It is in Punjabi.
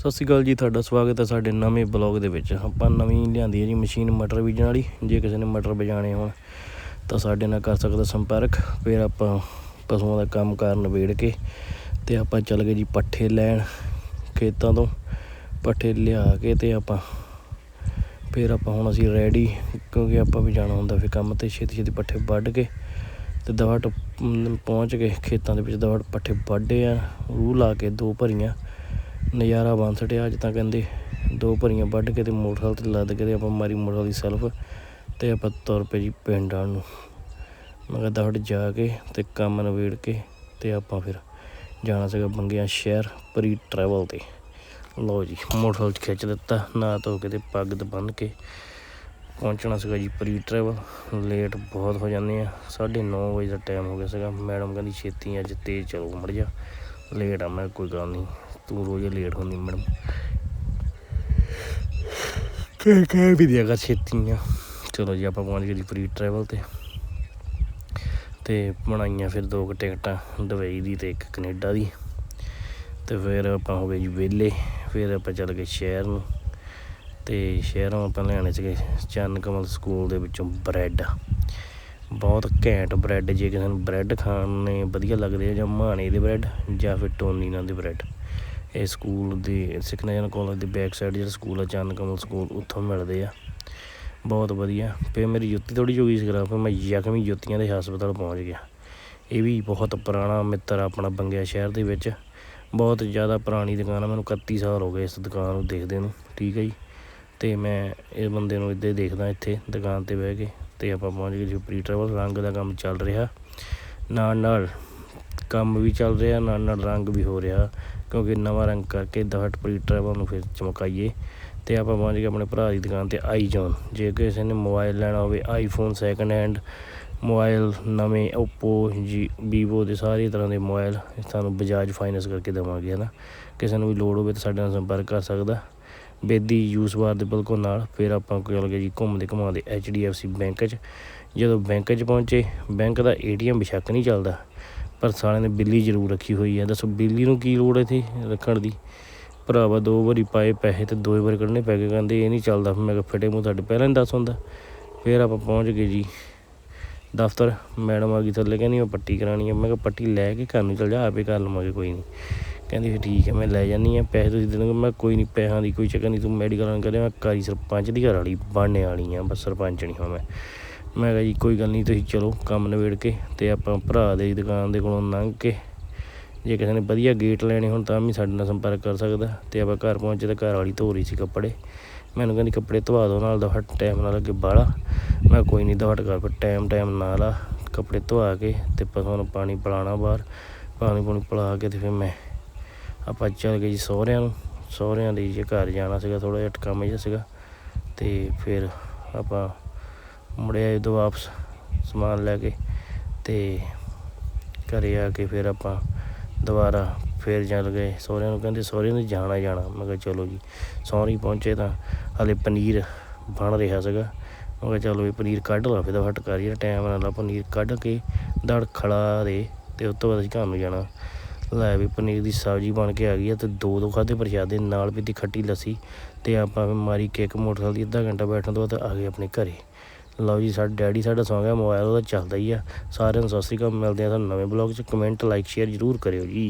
ਸਤਿ ਸ਼੍ਰੀ ਅਕਾਲ ਜੀ, ਤੁਹਾਡਾ ਸਵਾਗਤ ਹੈ ਸਾਡੇ ਨਵੇਂ ਬਲੌਗ ਦੇ ਵਿੱਚ। ਆਪਾਂ ਨਵੀਂ ਲਿਆਂਦੀ ਹੈ ਜੀ ਮਸ਼ੀਨ ਮਟਰ ਬੀਜਣ ਵਾਲੀ। ਜੇ ਕਿਸੇ ਨੇ ਮਟਰ ਬਜਾਣੇ ਹੋਣ, ਤਾਂ ਸਾਡੇ ਨਾਲ ਕਰ ਸਕਦਾ ਸੰਪਰਕ। ਫਿਰ ਆਪਾਂ ਪਸ਼ੂਆਂ ਦਾ ਕੰਮ ਕਾਰ ਨਿਬੇੜ ਕੇ ਤੇ ਆਪਾਂ ਚੱਲ ਗਏ ਜੀ ਪੱਠੇ ਲੈਣ ਖੇਤਾਂ ਤੋਂ। ਪੱਠੇ ਲਿਆ ਕੇ ਤੇ ਆਪਾਂ ਫਿਰ ਆਪਾਂ ਹੁਣ ਅਸੀਂ ਰੈਡੀ ਕਿਉਂਕਿ ਆਪਾਂ ਵੀ ਜਾਣਾ ਹੁੰਦਾ ਫਿਰ ਕੰਮ ਤੇ ਛੇਤੀ ਛੇਤੀ ਪੱਠੇ ਵੱਢ ਕੇ ਤੇ ਦਵਟ ਪਹੁੰਚ ਕੇ ਖੇਤਾਂ ਦੇ ਵਿੱਚ ਦਵਟ ਪੱਠੇ ਵੱਢੇ ਆ, ਰੂਹ ਲਾ ਕੇ ਦੋ ਭਰੀਆਂ। ਨਜ਼ਾਰਾ ਬਣ ਛੜਿਆ ਅੱਜ ਤਾਂ ਕਹਿੰਦੇ ਦੋ ਭਰੀਆਂ ਵੱਢ ਕੇ ਤੇ ਮੋਟਰਸਾਈਕਲ ਤੇ ਲੱਦ ਕੇ ਤੇ ਆਪਾਂ ਮਾਰੀ ਮੋਟਰਸਾਈਕਲ ਦੀ ਸੈਲਫ ਤੇ ਆਪਾਂ ਤੁਰ ਪਏ ਜੀ ਪਿੰਡ ਆਉਣ ਨੂੰ। ਮੈਂ ਕਿਹਾ ਦਵੜ ਜਾ ਕੇ ਤੇ ਕੰਮ ਨਵੇੜ ਕੇ ਤੇ ਆਪਾਂ ਫਿਰ ਜਾਣਾ ਸੀਗਾ ਬੰਗਿਆ ਸ਼ਹਿਰ ਪਰੀ ਟਰੈਵਲ ਤੇ। ਲਓ ਜੀ, ਮੋਟਰਸਾਈਕਲ 'ਚ ਖਿੱਚ ਦਿੱਤਾ ਨਾ ਧੋ ਕੇ ਤੇ ਪੱਗ ਤੇ ਬੰਨ ਕੇ ਪਹੁੰਚਣਾ ਸੀਗਾ ਜੀ ਪਰੀ ਟਰੈਵਲ ਲੇਟ ਬਹੁਤ ਹੋ ਜਾਂਦੇ ਆ 9:30 ਵਜੇ ਦਾ ਟਾਈਮ ਹੋ ਗਿਆ ਸੀਗਾ। ਮੈਡਮ ਕਹਿੰਦੀ ਛੇਤੀ ਅੱਜ ਤੇਜ਼ ਚਲੋ, ਮੜ ਜਾ। ਲੇਟ ਆ, ਮੈਂ ਕੋਈ ਗੱਲ ਨਹੀਂ। ਤੂੰ ਰੋਜ਼ ਲੇਟ ਹੁੰਦੀ ਮੈਡਮ ਕਹਿ ਕਹਿ ਵੀ ਦਿਆ ਕਰ ਛੇਤੀ ਆ ਚਲੋ ਜੀ, ਆਪਾਂ ਪਹੁੰਚ ਗਏ ਜੀ ਪਰੀ ਟਰੈਵਲ ਤੇ। ਤੇ ਬਣਾਈਆਂ ਫਿਰ ਦੋ ਕੁ ਟਿਕਟਾਂ, ਦੁਬਈ ਦੀ ਤੇ ਇੱਕ ਕੈਨੇਡਾ ਦੀ। ਤੇ ਫਿਰ ਆਪਾਂ ਹੋ ਗਏ ਜੀ ਵਿਹਲੇ, ਫਿਰ ਆਪਾਂ ਚੱਲ ਗਏ ਸ਼ਹਿਰ ਨੂੰ। ਤੇ ਸ਼ਹਿਰੋਂ ਆਪਾਂ ਲੈਣੇ ਸੀਗੇ ਚੰਨ ਕਮਲ ਸਕੂਲ ਦੇ ਵਿੱਚੋਂ ਬ੍ਰੈਡ ਬਹੁਤ ਘੈਂਟ ਬ੍ਰੈਡ ਜੇ ਕਿਸੇ ਨੂੰ ਬ੍ਰੈਡ ਖਾਣੇ ਵਧੀਆ ਲੱਗਦੇ ਆ ਜਾਂ ਮਾਣੇ ਦੇ ਬ੍ਰੈਡ ਜਾਂ ਫਿਰ ਟੋਨੀ ਨਾਲ ਦੇ ਬ੍ਰੈਡ ਇਹ ਸਕੂਲ ਦੇ ਸਿਕਨਜਨ ਕਾਲਜ ਦੇ ਬੈਕ ਸਾਈਡ ਜਿਹੜਾ ਸਕੂਲ ਆ ਚੰਦ ਕਮਲ ਸਕੂਲ, ਉੱਥੋਂ ਮਿਲਦੇ ਆ। ਬਹੁਤ ਵਧੀਆ। ਫਿਰ ਮੇਰੀ ਜੁੱਤੀ ਥੋੜੀ ਜਿਹੀ ਸੀ ਖਰਾਬ, ਫਿਰ ਮੈਂ ਜ਼ਖਮੀ ਜੁੱਤੀਆਂ ਦੇ ਹਸਪਤਾਲ ਪਹੁੰਚ ਗਿਆ। ਇਹ ਵੀ ਬਹੁਤ ਪੁਰਾਣਾ ਮਿੱਤਰ ਆ ਆਪਣਾ ਬੰਗਿਆ ਸ਼ਹਿਰ ਦੇ ਵਿੱਚ। ਬਹੁਤ ਜ਼ਿਆਦਾ ਪੁਰਾਣੀ ਦੁਕਾਨ ਆ, ਮੈਨੂੰ 31 ਸਾਲ ਹੋ ਗਏ ਇਸ ਦੁਕਾਨ ਨੂੰ ਦੇਖਦੇ ਨੂੰ, ਠੀਕ ਹੈ ਜੀ? ਤੇ ਮੈਂ ਇਹ ਬੰਦੇ ਨੂੰ ਇੱਦਾਂ ਹੀ ਦੇਖਦਾ ਇੱਥੇ ਦੁਕਾਨ ਤੇ ਬਹਿ ਕੇ, ਤੇ ਆਪਾਂ ਪਹੁੰਚ ਗਏ ਜੀ ਪ੍ਰੀ ਟਰੈਵਲ ਰੰਗ ਦਾ ਕੰਮ ਚੱਲ ਰਿਹਾ। ਨਾਲ ਨਾਲ ਕੰਮ ਵੀ ਚੱਲ ਰਿਹਾ ਨਾਲ ਨਾਲ ਰੰਗ ਵੀ ਹੋ ਰਿਹਾ, ਕਿਉਂਕਿ ਨਵਾਂ ਰੰਗ ਕਰਕੇ ਦਹਟ ਪ੍ਰੀ ਟਰੈਵਲ ਨੂੰ ਫਿਰ ਚਮਕਾਈਏ ਅਤੇ ਆਪਾਂ ਪਹੁੰਚ ਗਏ ਆਪਣੇ ਭਰਾ ਦੀ ਦੁਕਾਨ ਤੇ ਆਈਜੋਨ। ਜੇ ਕਿਸੇ ਨੇ ਮੋਬਾਈਲ ਲੈਣਾ ਹੋਵੇ, ਆਈਫੋਨ ਸੈਕਿੰਡ ਹੈਂਡ ਮੋਬਾਈਲ ਨਵੇਂ ਓਪੋ ਜੀ ਵੀਵੋ ਦੇ ਸਾਰੇ ਤਰ੍ਹਾਂ ਦੇ ਮੋਬਾਈਲ ਤੁਹਾਨੂੰ ਬਜਾਜ ਫਾਈਨੈਂਸ ਕਰਕੇ ਦੇਵਾਂਗੇ ਹੈ ਨਾ ਕਿਸੇ ਨੂੰ ਵੀ ਲੋੜ ਹੋਵੇ ਤਾਂ ਸਾਡੇ ਨਾਲ ਸੰਪਰਕ ਕਰ ਸਕਦਾ। ਬੇਦੀ ਯੂਸ ਬਾਰ ਦੇ ਬਿਲਕੁਲ ਨਾਲ, ਫਿਰ ਆਪਾਂ ਚੱਲ ਗਏ ਜੀ ਘੁੰਮਦੇ ਘੁਮਾਉਂਦੇ ਸੀ ਬੈਂਕ 'ਚ। ਜਦੋਂ ਬੈਂਕ 'ਚ ਪਹੁੰਚੇ, ਬੈਂਕ ਦਾ ਏ ਏਟੀਐਮ ਬਿਸ਼ੱਕ ਨਹੀਂ ਚੱਲਦਾ। ਪਰ ਸਾਲਿਆਂ ਨੇ ਬਿੱਲੀ ਜ਼ਰੂਰ ਰੱਖੀ ਹੋਈ ਹੈ। ਦੱਸੋ, ਬਿੱਲੀ ਨੂੰ ਕੀ ਲੋੜ ਹੈ ਇੱਥੇ ਰੱਖਣ ਦੀ? ਭਰਾਵਾ ਦੋ ਵਾਰੀ ਪਾਏ ਪੈਸੇ ਤੇ ਦੋ ਵਾਰੀ ਕੱਢਣੇ ਪੈ ਗਏ। ਕਹਿੰਦੇ ਇਹ ਨਹੀਂ ਚੱਲਦਾ। ਮੈਂ ਕਿਹਾ ਫਟੇ ਮੂੰਹ ਤੁਹਾਡੇ ਪਹਿਲਾਂ ਹੀ ਦੱਸ ਹੁੰਦਾ। ਫਿਰ ਆਪਾਂ ਪਹੁੰਚ ਗਏ ਜੀ। ਦਫ਼ਤਰ। ਮੈਡਮ ਆ ਗਈ ਥੱਲੇ, ਕਹਿੰਦੀ ਮੈਂ ਪੱਟੀ ਕਰਾਣੀ ਹੈ। ਮੈਂ ਕਿਹਾ ਪੱਟੀ ਲੈ ਕੇ ਘਰ ਨੂੰ ਚਲ ਜਾ, ਆਪੇ ਕਰ ਲਵਾਂਗੇ, ਕੋਈ ਨਹੀਂ। ਕਹਿੰਦੀ ਫਿਰ ਠੀਕ ਹੈ, ਮੈਂ ਲੈ ਜਾਨੀ ਆ ਪੈਸੇ ਤੁਸੀਂ ਦੇ ਮੈਂ ਕੋਈ ਨਹੀਂ, ਪੈਸਿਆਂ ਦੀ ਕੋਈ ਚੱਕਰ ਨਹੀਂ। ਤੂੰ ਮੈਡੀਕਲ ਨਾਲ ਕਰਿਆ ਮੈਂ ਕਾਰੀ ਸਰਪੰਚ ਦੀ ਘਰ ਵਾਲੀ ਬਣਨੇ ਵਾਲੀ ਆ ਬਸ ਸਰਪੰਚ ਨਹੀਂ ਹਾਂ ਮੈਂ। ਮੈਂ ਕਿਹਾ ਜੀ, ਕੋਈ ਗੱਲ ਨਹੀਂ, ਤੁਸੀਂ ਚਲੋ ਕੰਮ ਨਿਬੇੜ ਕੇ ਤੇ ਆਪਾਂ ਭਰਾ ਦੇ ਦੁਕਾਨ ਦੇ ਕੋਲੋਂ ਲੰਘ ਕੇ ਜੇ ਕਿਸੇ ਨੇ ਵਧੀਆ ਗੇਟ ਲੈਣੇ ਹੋਣ ਤਾਂ ਵੀ ਸਾਡੇ ਨਾਲ ਸੰਪਰਕ ਕਰ ਸਕਦਾ ਤੇ ਆਪਾਂ ਘਰ ਪਹੁੰਚੇ ਤਾਂ ਘਰ ਵਾਲੀ ਧੋ ਰਹੀ ਸੀ ਕੱਪੜੇ। ਮੈਨੂੰ ਕਹਿੰਦੀ, ਕੱਪੜੇ ਧਵਾ ਦੋ, ਨਾਲ ਦਾ ਹਟ ਟਾਈਮ ਨਾਲ ਅੱਗੇ ਬਾਹਲਾ। ਮੈਂ ਕੋਈ ਨਹੀਂ ਦਵਟ ਕਰ, ਫਿਰ ਟਾਈਮ ਟਾਈਮ ਨਾਲ ਆ। ਕੱਪੜੇ ਧਵਾ ਕੇ ਤੇ ਪਸ਼ੂਆਂ ਨੂੰ ਪਾਣੀ ਪਿਲਾਉਣਾ ਬਾਹਰ। ਪਾਣੀ ਪੂਣੀ ਪਿਲਾ ਕੇ ਤੇ ਫਿਰ ਮੈਂ ਆਪਾਂ ਚੱਲ ਗਏ ਜੀ ਸਹੁਰਿਆਂ ਨੂੰ। ਸਹੁਰਿਆਂ ਦੇ ਜੇ ਘਰ ਜਾਣਾ ਸੀਗਾ ਥੋੜਾ ਜਿਹਾ ਕੰਮ ਜਿਹਾ ਸੀਗਾ ਤੇ ਫਿਰ ਆਪਾਂ ਮੁੜਿਆ ਜਦੋਂ ਵਾਪਸ ਸਮਾਨ ਲੈ ਕੇ ਤੇ ਘਰੇ ਆ ਕੇ ਫਿਰ ਆਪਾਂ ਦੁਬਾਰਾ ਫਿਰ ਚੱਲ ਗਏ। ਸਹੁਰਿਆਂ ਨੂੰ ਕਹਿੰਦੇ ਸਹੁਰਿਆਂ ਨੂੰ ਜਾਣਾ ਜਾਣਾ। ਮੈਂ ਕਿਹਾ ਚਲੋ ਜੀ, ਸਹੁਰੀ ਪਹੁੰਚੇ ਤਾਂ ਹਲੇ ਪਨੀਰ ਬਣ ਰਿਹਾ ਸੀਗਾ। ਮੈਂ ਕਿਹਾ ਚਲੋ ਵੀ ਪਨੀਰ ਕੱਢ ਲਾ, ਫਿਰ ਫਟ ਕਰ ਕਰੀਏ ਟਾਈਮ ਨਾਲ ਲਾ ਪਨੀਰ ਕੱਢ ਕੇ ਦੜ ਖੜਾ ਦੇ ਤੇ ਉਸ ਤੋਂ ਬਾਅਦ ਅਸੀਂ ਘਰ ਨੂੰ ਜਾਣਾ। ਲੈ ਵੀ ਪਨੀਰ ਦੀ ਸਬਜ਼ੀ ਬਣ ਕੇ ਆ ਗਈ ਆ ਤੇ ਦੋ ਦੋ ਖਾਦੇ ਪ੍ਰਸ਼ਾਦੇ, ਨਾਲ ਵੀ ਦੀ ਖੱਟੀ ਲੱਸੀ ਤੇ ਆਪਾਂ ਫਿਰ ਮਾਰੀ ਕੇਕ ਮੋਟਰਸਾਈਕਲ ਦੀ ਅੱਧਾ ਘੰਟਾ ਬੈਠਣ ਤੋਂ ਬਾਅਦ ਆ ਗਏ ਆਪਣੇ ਘਰੇ। ਲਓ ਜੀ, ਸਾਡਾ ਡੈਡੀ, ਸਾਡਾ ਸੌਂ ਗਿਆ ਮੋਬਾਈਲ ਉਹਦਾ ਚੱਲਦਾ ਹੀ ਆ। ਸਾਰਿਆਂ ਨੂੰ ਸਤਿ ਸ਼੍ਰੀ ਅਕਾਲ, ਮਿਲਦੇ ਆ ਤੁਹਾਨੂੰ ਨਵੇਂ ਬਲੌਗ 'ਚ। ਕਮੈਂਟ ਲਾਈਕ ਸ਼ੇਅਰ ਜ਼ਰੂਰ ਕਰਿਓ ਜੀ।